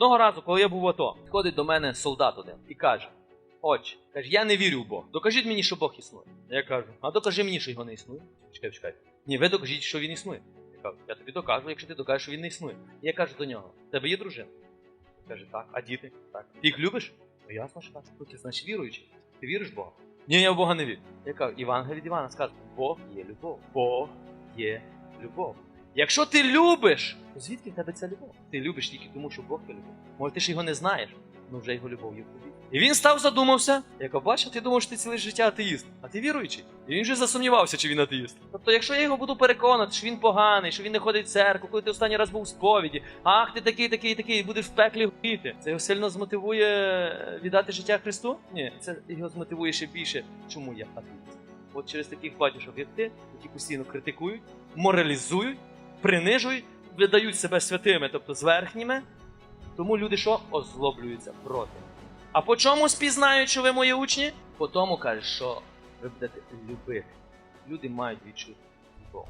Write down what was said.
Одного разу, коли я був в АТО, підходить до мене солдат один і каже: Отче, каже, я не вірю в Бога. Докажіть мені, що Бог існує. Я кажу, а докажи мені, що його не існує. Чекай, чекай. Ні, ви докажіть, що він існує. Я кажу, я тобі докажу, якщо ти докажеш, що він не існує. Я кажу до нього: тебе є дружина? Він Каже, так, а діти? Так. Ти їх любиш? Ну ясно, що так. Ну, ти значить віруючий. Ти віриш в Бога? Ні, я в Бога не вірю. Я кажу, Івангелій від Івана скаже, Бог є любов. Бог є любов. Якщо ти любиш, то звідки в тебе ця любов? Ти любиш тільки тому, що Бог є любов. Може, ти ж його не знаєш, ну вже його любов є в тобі. І він став задумався. Я кажу, бачив, ти думав, що ти ціле життя атеїст, а ти віруючий. І він вже засумнівався, чи він атеїст. Тобто, якщо я його буду переконати, що він поганий, що він не ходить в церкву, коли ти останній раз був у сповіді, ах, ти такий, такий, такий, будеш в пеклі горіти. Це його сильно змотивує е, віддати життя Христу? Ні, це його змотивує ще більше. Чому я атеїст? От через таких батюшок, як ти, які постійно критикують, моралізують, принижують, видають себе святими, тобто зверхніми. Тому люди що озлоблюються проти. А по чому спізнають, що ви мої учні? По тому кажуть, що ви будете любити. Люди мають відчути любов.